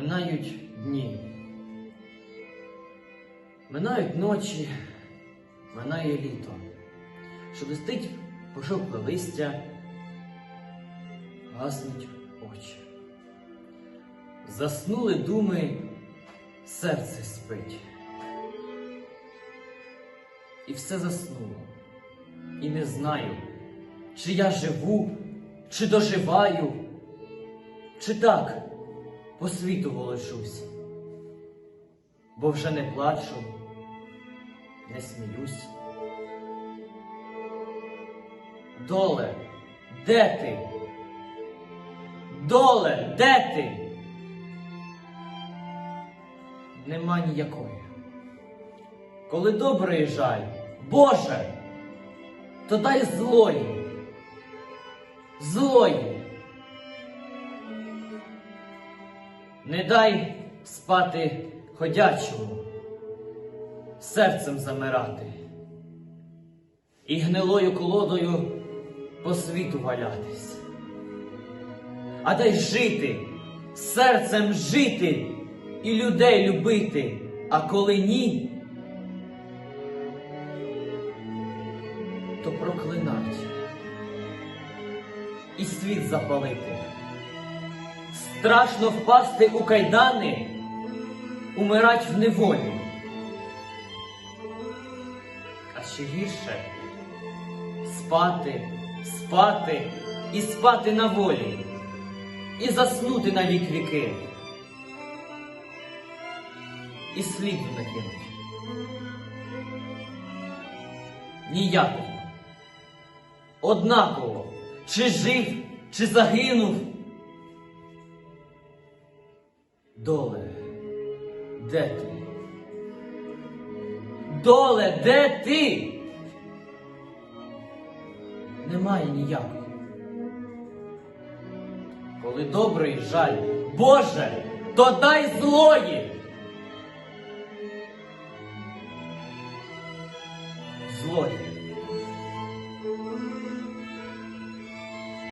Минають дні. Минають ночі, минає літо. Шелестить пожовкле листя, гаснуть очі. Заснули думи, серце спить. І все заснуло. І не знаю, чи я живу, чи доживаю, чи так по світу волочусь. Бо вже не плачу, не сміюсь. Доле, де ти? Доле, де ти? Нема ніякої. Коли добрий жаль, Боже, то дай злої, злої. Не дай спати ходячому, серцем замирати і гнилою колодою по світу валятись. А дай жити, серцем жити і людей любити, а коли ні, то проклинать і світ запалити. Страшно впасти у кайдани, умирать в неволі. А ще гірше спати, спати і спати на волі, і заснути на вік віки, і сліду накинуть. Ніякого. Однаково, чи жив, чи загинув. Доле, де ти? Доле, де ти? Немає ніякого. Коли добрий жаль, Боже, то дай злої. Злої.